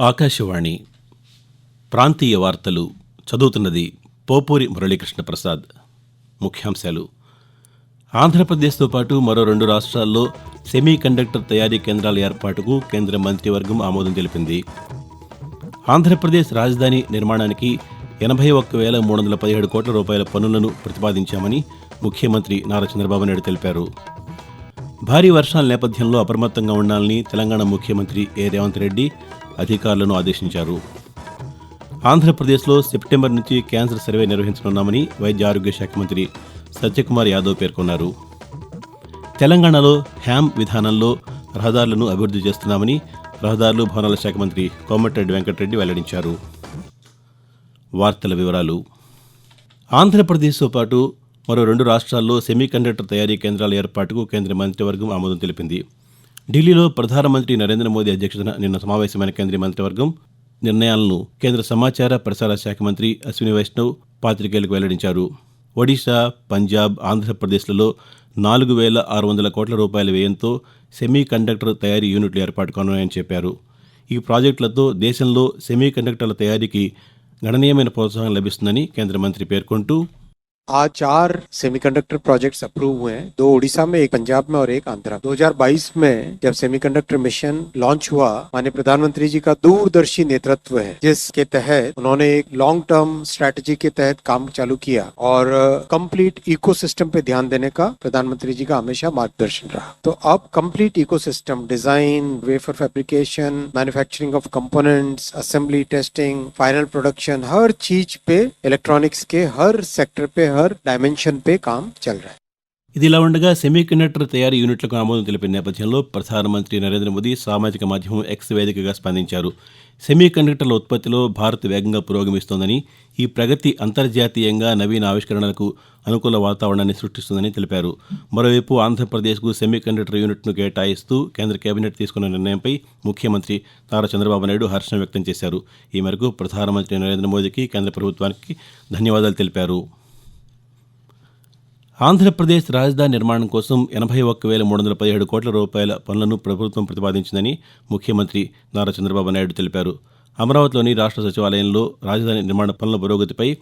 ఆకాశవాణి ప్రాంతీయ వార్తలు చదువుతున్నది పోపూరి మురళీకృష్ణ ప్రసాద్. ముఖ్యాంశాలు. ఆంధ్రప్రదేశ్తో పాటు మరో రెండు రాష్ట్రాల్లో సెమీ కండక్టర్ తయారీ కేంద్రాల ఏర్పాటుకు కేంద్ర మంత్రివర్గం ఆమోదం తెలిపింది. ఆంధ్రప్రదేశ్ రాజధాని నిర్మాణానికి ఎనభై ఒక్క వేల మూడు వందల పదిహేడు కోట్ల రూపాయల పన్నులను ప్రతిపాదించామని ముఖ్యమంత్రి నారా చంద్రబాబు నాయుడు తెలిపారు. భారీ వర్షాల నేపథ్యంలో అప్రమత్తంగా ఉండాలని తెలంగాణ ముఖ్యమంత్రి ఏ. రేవంత్ రెడ్డి అధికారులను ఆదేశించారు. ఆంధ్రప్రదేశ్లో సెప్టెంబర్ నుంచి క్యాన్సర్ సర్వే నిర్వహించనున్నామని వైద్య ఆరోగ్య శాఖ మంత్రి సత్యకుమార్ యాదవ్ పేర్కొన్నారు. తెలంగాణలో హ్యామ్ విధానంలో రహదారులను అభివృద్ధి చేస్తున్నామని రహదారులు భవనాల శాఖ మంత్రి కోమటిరెడ్డి వెంకటరెడ్డి వెల్లడించారు. వార్తల వివరాలు. ఆంధ్రప్రదేశ్తో పాటు మరో రెండు రాష్ట్రాల్లో సెమీ కండక్టర్ తయారీ కేంద్రాల ఏర్పాటుకు కేంద్ర మంత్రివర్గం ఆమోదం తెలిపింది. ఢిల్లీలో ప్రధానమంత్రి నరేంద్ర మోదీ అధ్యక్షతన నిన్న సమావేశమైన కేంద్రీయ మంత్రివర్గం నిర్ణయాలను కేంద్ర సమాచార ప్రసార శాఖ మంత్రి అశ్విని వైష్ణవ్ పాతికేయులకు వెల్లడించారు. ఒడిశా పంజాబ్ ఆంధ్రప్రదేశ్లలో నాలుగు వేల ఆరు వందల కోట్ల రూపాయల వ్యయంతో సెమీ కండక్టర్ తయారీ యూనిట్లు ఏర్పాటు కానున్నాయని చెప్పారు. ఈ ప్రాజెక్టులతో దేశంలో సెమీ కండక్టర్ల తయారీకి గణనీయమైన ప్రోత్సాహం లభిస్తుందని కేంద్ర మంత్రి పేర్కొంటూ आज चार सेमीकंडक्टर प्रोजेक्ट्स अप्रूव हुए हैं। दो उड़ीसा में, एक पंजाब में और एक आंध्रा। 2022 में जब सेमीकंडक्टर मिशन लॉन्च हुआ, माननीय प्रधानमंत्री जी का दूरदर्शी नेतृत्व है, जिसके तहत उन्होंने एक लॉन्ग टर्म स्ट्रेटजी के तहत काम चालू किया और कंप्लीट इकोसिस्टम पे ध्यान देने का प्रधानमंत्री जी का हमेशा मार्गदर्शन रहा। तो अब complete ecosystem design wafer fabrication manufacturing of components assembly testing final production हर चीज़ पे इलेक्ट्रॉनिक्स के हर सेक्टर पे हर హర్ డైమెన్షన్ పే కామ్ చల్ రా ఇది ఇలా ఉండగా సెమీకండక్టర్ తయారీ యూనిట్లకు ఆమోదం తెలిపిన నేపథ్యంలో ప్రధానమంత్రి నరేంద్ర మోదీ సామాజిక మాధ్యమం ఎక్స్ వేదికగా స్పందించారు. సెమీకండక్టర్ల ఉత్పత్తిలో భారత్ వేగంగా పురోగమిస్తోందని ఈ ప్రగతి అంతర్జాతీయంగా నవీన ఆవిష్కరణలకు అనుకూల వాతావరణాన్ని సృష్టిస్తుందని తెలిపారు. మరోవైపు ఆంధ్రప్రదేశ్కు సెమీకండక్టర్ యూనిట్ను కేటాయిస్తూ కేంద్ర కేబినెట్ తీసుకున్న నిర్ణయంపై ముఖ్యమంత్రి తారా చంద్రబాబు నాయుడు హర్షం వ్యక్తం చేశారు. ఈ మేరకు ప్రధానమంత్రి నరేంద్ర మోదీకి కేంద్ర ప్రభుత్వానికి ధన్యవాదాలు తెలిపారు. ఆంధ్రప్రదేశ్ రాజధాని నిర్మాణం కోసం ఎనభై ఒక్క వేల మూడు వందల పదిహేడు కోట్ల రూపాయల పనులను ప్రభుత్వం ప్రతిపాదించిందని ముఖ్యమంత్రి నారా చంద్రబాబు నాయుడు తెలిపారు. అమరావతిలోని రాష్ట్ర సచివాలయంలో రాజధాని నిర్మాణ పనుల పురోగతిపై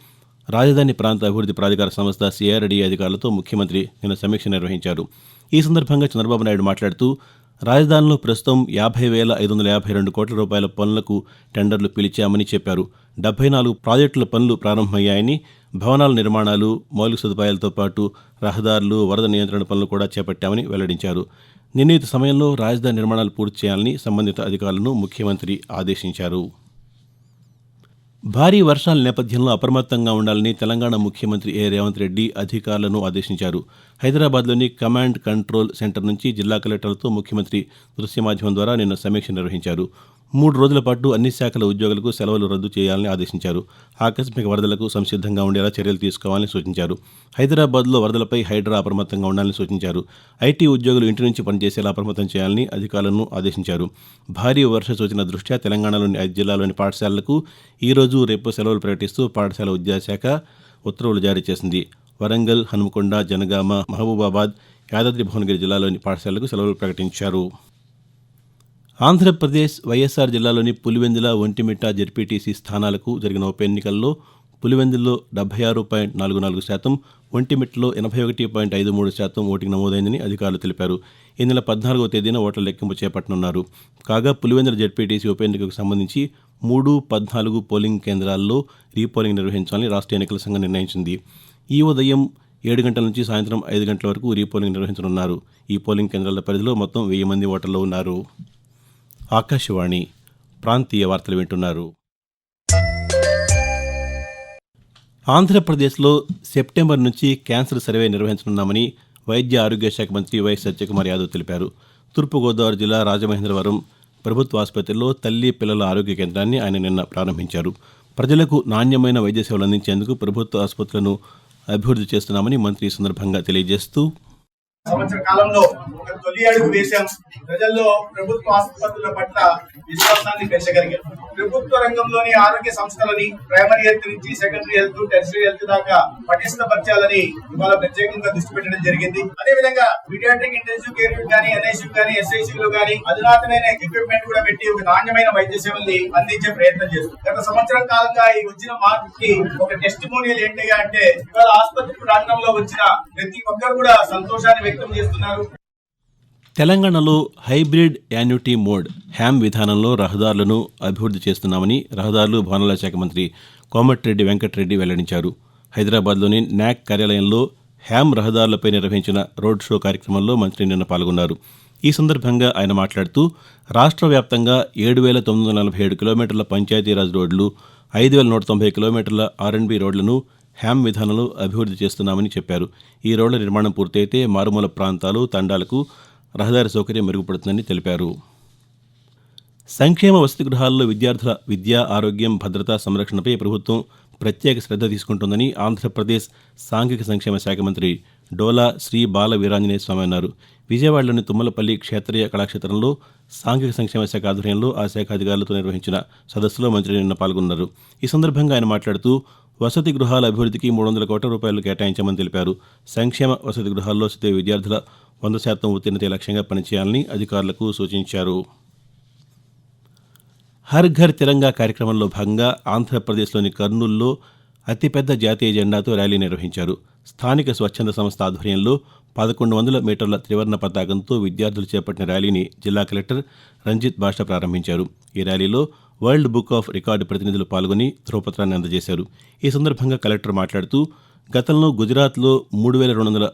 రాజధాని ప్రాంత అభివృద్ధి ప్రాధికార సంస్థ సిఆర్డీ అధికారులతో ముఖ్యమంత్రి నిన్న సమీక్ష నిర్వహించారు. ఈ సందర్భంగా చంద్రబాబు నాయుడు మాట్లాడుతూ రాజధానిలో ప్రస్తుతం యాభై వేల ఐదు వందల యాభై రెండు కోట్ల రూపాయల పనులకు టెండర్లు పిలిచామని చెప్పారు. డెబ్బై నాలుగు ప్రాజెక్టుల పనులు ప్రారంభమయ్యాయని భవనాల నిర్మాణాలు మౌలిక సదుపాయాలతో పాటు రహదారులు వరద నియంత్రణ పనులు కూడా చేపట్టామని వెల్లడించారు. నిర్ణీత సమయంలో రాజధాని నిర్మాణాలు పూర్తి చేయాలని సంబంధిత అధికారులను ముఖ్యమంత్రి ఆదేశించారు. భారీ వర్షాల నేపథ్యంలో అప్రమత్తంగా ఉండాలని తెలంగాణ ముఖ్యమంత్రి ఏ రేవంత్ రెడ్డి అధికారులను ఆదేశించారు. హైదరాబాద్లోని కమాండ్ కంట్రోల్ సెంటర్ నుంచి జిల్లా కలెక్టర్లతో ముఖ్యమంత్రి దృశ్య మాధ్యమం ద్వారా నిన్న సమీక్ష నిర్వహించారు. మూడు రోజుల పాటు అన్ని శాఖల ఉద్యోగులకు సెలవులు రద్దు చేయాలని ఆదేశించారు. ఆకస్మిక వరదలకు సంసిద్ధంగా ఉండేలా చర్యలు తీసుకోవాలని సూచించారు. హైదరాబాద్లో వరదలపై హైడ్రా అప్రమత్తంగా ఉండాలని సూచించారు. ఐటీ ఉద్యోగులు ఇంటి నుంచి పనిచేసేలా అప్రమత్తం చేయాలని అధికారులను ఆదేశించారు. భారీ వర్ష సూచన దృష్ట్యా తెలంగాణలోని ఐదు జిల్లాలోని పాఠశాలలకు ఈ రోజు రేపు సెలవులు ప్రకటిస్తూ పాఠశాల విద్యాశాఖ ఉత్తర్వులు జారీ చేసింది. వరంగల్ హనుమకొండ జనగామ మహబూబాబాద్ యాదాద్రి భువనగిరి జిల్లాలోని పాఠశాలలకు సెలవులు ప్రకటించారు. ఆంధ్రప్రదేశ్ వైఎస్ఆర్ జిల్లాలోని పులివెందుల ఒంటిమిట్ట జెడ్పీటీసీ స్థానాలకు జరిగిన ఉప ఎన్నికల్లో పులివెందుల్లో డెబ్బై ఆరు పాయింట్ నాలుగు నాలుగు శాతం ఒంటిమిట్టలో ఎనభై ఒకటి పాయింట్ ఐదు మూడు శాతం ఓటింగ్ నమోదైందని అధికారులు తెలిపారు. ఈ నెల పద్నాలుగవ తేదీన ఓట్ల లెక్కింపు చేపట్టనున్నారు. కాగా పులివెందుల జెడ్పీటీసీ ఉప ఎన్నికకు సంబంధించి మూడు పద్నాలుగు పోలింగ్ కేంద్రాల్లో రీపోలింగ్ నిర్వహించాలని రాష్ట్ర ఎన్నికల సంఘం నిర్ణయించింది. ఈ ఉదయం ఏడు గంటల నుంచి సాయంత్రం ఐదు గంటల వరకు రీపోలింగ్ నిర్వహించనున్నారు. ఈ పోలింగ్ కేంద్రాల పరిధిలో మొత్తం వెయ్యి మంది ఓటర్లు ఉన్నారు. ఆకాశవాణి ప్రాంతీయ వార్తలు వింటున్నారు. ఆంధ్రప్రదేశ్లో సెప్టెంబర్ నుంచి క్యాన్సర్ సర్వే నిర్వహించనున్నామని వైద్య ఆరోగ్య శాఖ మంత్రి వై సత్యకుమార్ యాదవ్ తెలిపారు. తూర్పుగోదావరి జిల్లా రాజమహేంద్రవరం ప్రభుత్వ ఆసుపత్రిలో తల్లి పిల్లల ఆరోగ్య కేంద్రాన్ని ఆయన నిన్న ప్రారంభించారు. ప్రజలకు నాణ్యమైన వైద్య సేవలు అందించేందుకు ప్రభుత్వ ఆసుపత్రులను అభివృద్ధి చేస్తున్నామని మంత్రి సందర్భంగా తెలియజేస్తూ సంవత్సర కాలంలో ఒక తొలి అడుగు వేశాం. ప్రజల్లో ప్రభుత్వ ఆసుపత్రుల పట్ల విశ్వాసాన్ని పెంచగలిగాం. ప్రభుత్వ రంగంలోని ఆరోగ్య సంస్థలని ప్రైమరీ హెల్త్ నుంచి సెకండరీ హెల్త్ టెరిటరీ హెల్త్ దాకా పటిష్టపరచాలని ఇవాళ ప్రత్యేకంగా దృష్టి పెట్టడం జరిగింది. అదే విధంగా పీడియాట్రిక్ ఇంటెన్సివ్ కేర్ కానీ ఎన్ఐసియు కానీ ఎస్ఐసియులు కానీ అధునాతనైన ఎక్విప్మెంట్ కూడా పెట్టి ఒక నాణ్యమైన వైద్య సేవల్ని అందించే ప్రయత్నం చేస్తుంది. గత సంవత్సరం కాలంగా ఈ వచ్చిన మార్పుకి ఒక టెస్టిమోనియల్ ఏంటిగా అంటే ఇవాళ ఆసుపత్రి ప్రాంతంలో వచ్చిన ప్రతి ఒక్కరు కూడా సంతోషాన్ని వ్యక్తం చేస్తున్నారు. తెలంగాణలో హైబ్రిడ్ యాన్యుటీ మోడ్ హ్యామ్ విధానంలో రహదారులను అభివృద్ధి చేస్తున్నామని రహదారులు భవనాల శాఖ మంత్రి కోమటిరెడ్డి వెంకటరెడ్డి వెల్లడించారు. హైదరాబాద్లోని న్యాక్ కార్యాలయంలో హ్యామ్ రహదారులపై నిర్వహించిన రోడ్ షో కార్యక్రమంలో మంత్రి నిన్న పాల్గొన్నారు. ఈ సందర్భంగా ఆయన మాట్లాడుతూ రాష్ట్ర వ్యాప్తంగా ఏడు వేల తొమ్మిది వందల నలభై ఏడు కిలోమీటర్ల పంచాయతీరాజ్ రోడ్లు ఐదు వేల నూట తొంభై కిలోమీటర్ల ఆర్ఎండ్బి రోడ్లను హ్యామ్ విధానంలో అభివృద్ధి చేస్తున్నామని చెప్పారు. ఈ రోడ్ల నిర్మాణం పూర్తయితే మారుమూల ప్రాంతాలు తండాలకు రహదారి సౌకర్యం మెరుగుపడుతుందని తెలిపారు. సంక్షేమ వసతి గృహాల్లో విద్యార్థుల విద్య ఆరోగ్యం భద్రత సంరక్షణపై ప్రభుత్వం ప్రత్యేక శ్రద్ధ తీసుకుంటోందని ఆంధ్రప్రదేశ్ సాంఘిక సంక్షేమ శాఖ మంత్రి డోలా శ్రీ బాల వీరాంజనేయ స్వామి అన్నారు. విజయవాడలోని తుమ్మలపల్లి క్షేత్రీయ కళాక్షేత్రంలో సాంఘిక సంక్షేమ శాఖ ఆధ్వర్యంలో ఆ శాఖ అధికారులతో నిర్వహించిన సదస్సులో మంత్రి నిన్న పాల్గొన్నారు. ఈ సందర్భంగా ఆయన మాట్లాడుతూ వసతి గృహాల అభివృద్ధికి మూడు వందల కోట్ల రూపాయలు కేటాయించామని తెలిపారు. సంక్షేమ వసతి గృహాల్లో చదివే విద్యార్థుల వంద శాతం ఉత్తీర్ణత లక్ష్యంగా పనిచేయాలని అధికారులకు సూచించారు. హర్ ఘర్ తిరంగా కార్యక్రమంలో భాగంగా ఆంధ్రప్రదేశ్లోని కర్నూలులో అతిపెద్ద జాతీయ జెండాతో ర్యాలీ నిర్వహించారు. స్థానిక స్వచ్ఛంద సంస్థ ఆధ్వర్యంలో పదకొండు వందల మీటర్ల త్రివర్ణ పతాకంతో విద్యార్థులు చేపట్టిన ర్యాలీని జిల్లా కలెక్టర్ రంజిత్ బాషా ప్రారంభించారు. ఈ ర్యాలీలో వరల్డ్ బుక్ ఆఫ్ రికార్డు ప్రతినిధులు పాల్గొని ధ్రువపత్రాన్ని అందజేశారు. ఈ సందర్భంగా కలెక్టర్ మాట్లాడుతూ గతంలో గుజరాత్లో మూడు వేల రెండు వందల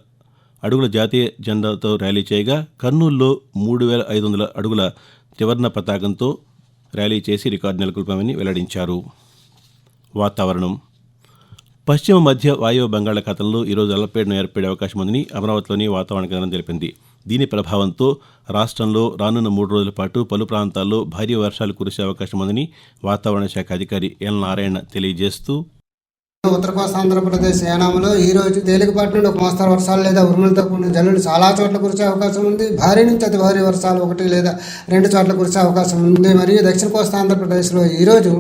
అడుగుల జాతీయ జెండాతో ర్యాలీ చేయగా కర్నూలులో మూడు వేల ఐదు వందల అడుగుల త్రివర్ణ పతాకంతో ర్యాలీ చేసి రికార్డు నెలకొల్పామని వెల్లడించారు. వాతావరణం. పశ్చిమ మధ్య వాయువ్య బంగాళాఖాతంలో ఈరోజు అల్లపేడను ఏర్పడే అవకాశం ఉందని అమరావతిలోని వాతావరణ కేంద్రం తెలిపింది. దీని ప్రభావంతో రాష్ట్రంలో రానున్న మూడు రోజుల పాటు పలు ప్రాంతాల్లో భారీ వర్షాలు కురిసే అవకాశం ఉందని వాతావరణ శాఖ అధికారి ఎల్ నారాయణ తెలియజేస్తూ ఉత్తర కోస్తా ఆంధ్రప్రదేశ్ ఏనాములో ఈ రోజు తేలికపాటి నుండి ఒక మోస్తరు వర్షాలు లేదా ఉరుములతో కూడిన జల్లులు చాలా చోట్ల కురిసే అవకాశం ఉంది. భారీ నుంచి అతి భారీ వర్షాలు ఒకటి లేదా రెండు చోట్ల కురిసే అవకాశం ఉంది. మరియు దక్షిణ కోస్తా ఆంధ్రప్రదేశ్లో ఈ రోజు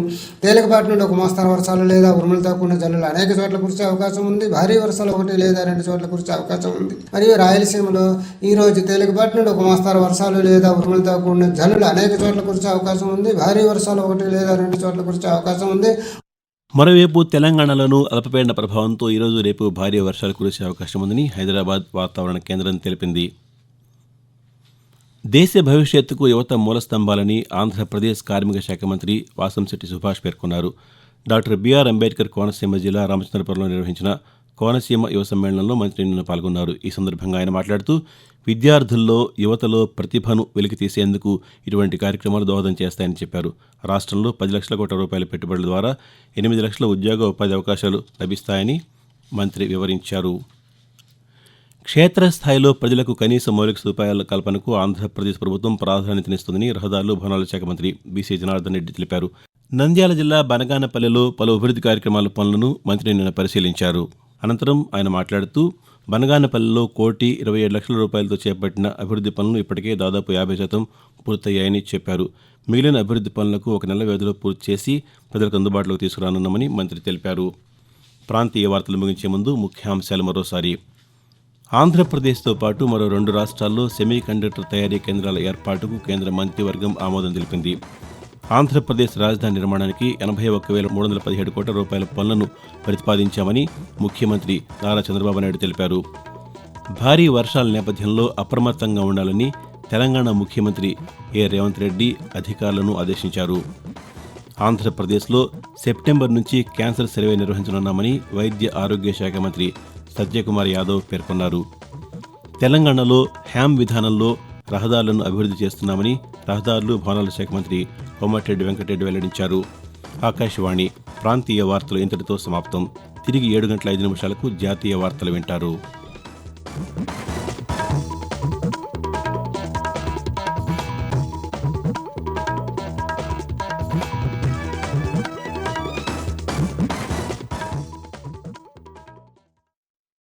తేలికపాటి నుండి ఒక మోస్తరు వర్షాలు లేదా ఉరుములతో కూడిన జల్లులు అనేక చోట్ల కురిసే అవకాశం ఉంది. భారీ వర్షాలు ఒకటి లేదా రెండు చోట్ల కురిసే అవకాశం ఉంది. మరియు రాయలసీమలో ఈ రోజు తేలికపాటి నుండి ఒక మోస్తరు వర్షాలు లేదా ఉరుములతో కూడిన జల్లులు అనేక చోట్ల కురిసే అవకాశం ఉంది. భారీ వర్షాలు ఒకటి లేదా రెండు చోట్ల కురిసే అవకాశం ఉంది. మరోవైపు తెలంగాణలోనూ అల్పపీడన ప్రభావంతో ఈరోజు రేపు భారీ వర్షాలు కురిసే అవకాశం ఉందని హైదరాబాద్ వాతావరణ కేంద్రం తెలిపింది. దేశ భవిష్యత్తుకు యువత మూలస్తంభాలని ఆంధ్రప్రదేశ్ కార్మిక శాఖ మంత్రి వాసంశెట్టి సుభాష్ పేర్కొన్నారు. డాక్టర్ బిఆర్ అంబేద్కర్ కోనసీమ జిల్లా రామచంద్రపురంలో నిర్వహించిన కోనసీమ యువ సమ్మేళనంలో మంత్రి నిన్న పాల్గొన్నారు. ఈ సందర్భంగా ఆయన మాట్లాడుతూ విద్యార్థుల్లో యువతలో ప్రతిభను వెలికి తీసేందుకు ఇటువంటి కార్యక్రమాలు దోహదం చేస్తాయని చెప్పారు. రాష్ట్రంలో పది లక్షల కోట్ల రూపాయల పెట్టుబడుల ద్వారా ఎనిమిది లక్షల ఉద్యోగ ఉపాధి అవకాశాలు లభిస్తాయని మంత్రి వివరించారు. క్షేత్రస్థాయిలో ప్రజలకు కనీస మౌలిక సదుపాయాల కల్పనకు ఆంధ్రప్రదేశ్ ప్రభుత్వం ప్రాధాన్యతనిస్తుందని రహదారులు భవనాల శాఖ మంత్రి బీసీ జనార్దన్ రెడ్డి తెలిపారు. నంద్యాల జిల్లా బనగానపల్లెలో పలు అభివృద్ధి కార్యక్రమాల పనులను మంత్రి నిన్న పరిశీలించారు. అనంతరం ఆయన మాట్లాడుతూ బనగానపల్లెలో కోటి ఇరవై ఏడు లక్షల రూపాయలతో చేపట్టిన అభివృద్ధి పనులు ఇప్పటికే దాదాపు యాభై శాతం పూర్తయ్యాయని చెప్పారు. మిగిలిన అభివృద్ధి పనులకు ఒక నెల వ్యవధిలో పూర్తి చేసి ప్రజలకు అందుబాటులోకి తీసుకురానున్నామని మంత్రి తెలిపారు. ప్రాంతీయ వార్తలు ముగించే ముందు ముఖ్యాంశాలు మరోసారి. ఆంధ్రప్రదేశ్తో పాటు మరో రెండు రాష్ట్రాల్లో సెమీ కండక్టర్ తయారీ కేంద్రాల ఏర్పాటుకు కేంద్ర మంత్రివర్గం ఆమోదం తెలిపింది. ఆంధ్రప్రదేశ్ రాజధాని నిర్మాణానికి ఎనభై ఒక్క వేల మూడు వందల పదిహేడు కోట్ల రూపాయల పనులను ప్రతిపాదించామని ముఖ్యమంత్రి నారా చంద్రబాబు నాయుడు తెలిపారు. భారీ వర్షాల నేపథ్యంలో అప్రమత్తంగా ఉండాలని తెలంగాణ ముఖ్యమంత్రి ఏ రేవంత్ రెడ్డి అధికారులను ఆదేశించారు. ఆంధ్రప్రదేశ్లో సెప్టెంబర్ నుంచి క్యాన్సర్ సర్వే నిర్వహించనున్నామని వైద్య ఆరోగ్య శాఖ మంత్రి సత్యకుమార్ యాదవ్ పేర్కొన్నారు. తెలంగాణలో హ్యామ్ విధానంలో రహదారులను అభివృద్ధి చేస్తున్నామని రహదారులు భవనాల శాఖ మంత్రి కోమటిరెడ్డి వెంకటరెడ్డి వెల్లడించారు. ఆకాశవాణి ప్రాంతీయ వార్తలు ఇంతటితో సమాప్తం. తిరిగి ఏడు గంటల ఐదు నిమిషాలకు జాతీయ వార్తలు వింటారు.